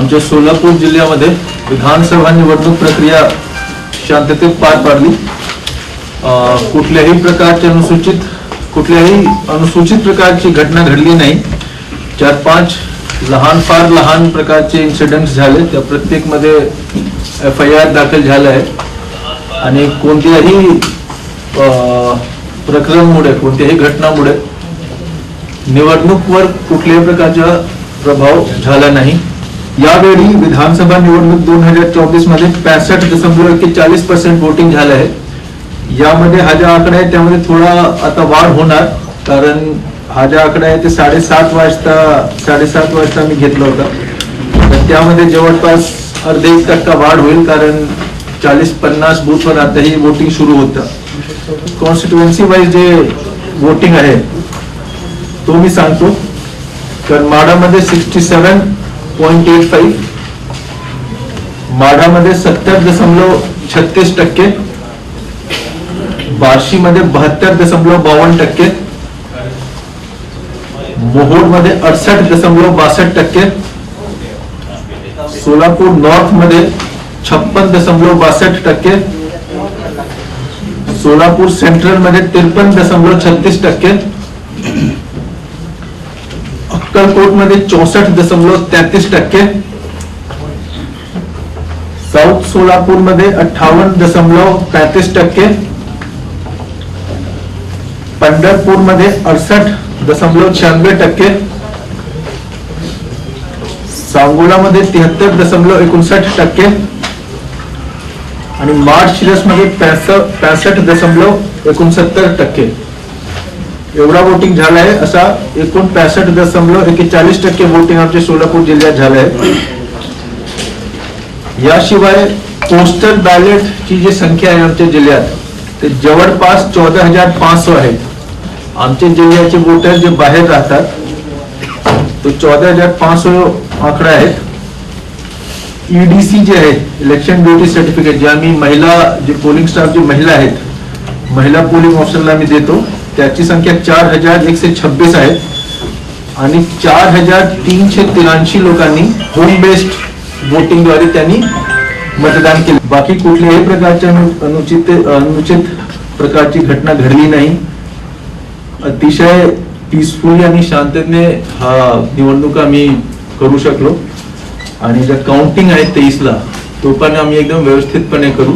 आमच्या सोलापूर जिल्ह्यामध्ये विधानसभा निवडणूक प्रक्रिया शांततेत पार पाडली. कुठल्याही प्रकारचे अनुसूचित कुठल्याही अनुसूचित प्रकारची घटना घडली नाही. चार पाच लहान फार लहान प्रकारचे इन्सिडेंट्स झाले. त्या प्रत्येकमध्ये एफ आय आर दाखल झालं आहे आणि कोणत्याही प्रकरणमुळे प्रकरणामुळे कोणत्याही घटनामुळे निवडणूकवर कुठल्याही प्रकारचा प्रभाव झाला नाही. यावेळी विधानसभा निवडणूक दोन हजार चोवीसमध्ये पॅसष्ट दशमलव एक्केचाळीस पर्सेंट वोटिंग झालं आहे. यामध्ये हा जो आकडा आहे त्यामध्ये थोडा आता वाढ होणार कारण हा जो आकडा आहे ते साडेसात वाजता साडेसात वाजता मी घेतला होता. तर त्यामध्ये जवळपास अर्धे एक टक्का वाढ होईल कारण चाळीस पन्नास बूथवर आताही वोटिंग सुरू होतं. कॉन्स्टिट्युएन्सी वाईज जे वोटिंग आहे तो मी सांगतो. तर माडामध्ये sixty seven point eight five माढामध्ये सत्तर दशमलव छत्तीस टक्के, बार्शीमध्ये बहात्तर दशमलव बावन्न टक्के मोहोळमध्ये अडसष्ट दशमलव बासष्ट टक्के, सोलापूर नॉर्थ मध्ये छप्पन दशमलव बासष्ट टक्के, सोलापूर सेंट्रल मध्ये त्रेपन्न दशमलव छत्तीस टक्के अक्कलकोटमध्ये चौसष्ट दशमलव तेहतीस टक्के. साऊथ सोलापूरमध्ये अठ्ठावन्न दशमलव पैंतीस टक्के. पंढरपूरमध्ये अडसष्ट दशमलव शहाण्णव टक्के. सांगोलामध्ये तिहत्तर दशमलव एकोणसाठ टक्के. आणि मार्च शिरसमध्ये पॅसष्ट दशमलव एकोणसत्तर टक्के. एवढा वोटिंग झाला आहे असा एकूण पॅसष्ट दशमलव एकेचाळीस टक्के वोटिंग आमच्या सोलापूर जिल्ह्यात झालंय. याशिवाय पोस्टल बॅलेट ची जी संख्या आहे आमच्या जिल्ह्यात ते जवळपास चौदा हजार पाचशे आहेत. आमच्या जिल्ह्याचे वोटर जे बाहेर राहतात तो चौदा हजार पाच सो आकडा आहेत. ईडीसी जे आहे इलेक्शन ड्युटी सर्टिफिकेट जे आम्ही महिला जे पोलिंग स्टाफ जे महिला आहेत महिला पोलिंग ऑफिसरला आम्ही देतो. त्याची संख्या चार हजार एकशे छब्बीस आहे. आणि चार हजार तीनशे त्र्याऐंशी लोकांनी होम बेस्ड वोटिंगद्वारे त्यांनी मतदान केले. बाकी कुठल्याही प्रकारच्या अनुचित अनुचित प्रकारची घटना घडली नाही. अतिशय पीसफुली आणि शांततेने हा निवडणुका आम्ही करू शकलो. आणि ज्या काउंटिंग आहे तेईसला तो पण आम्ही एकदम व्यवस्थितपणे करू.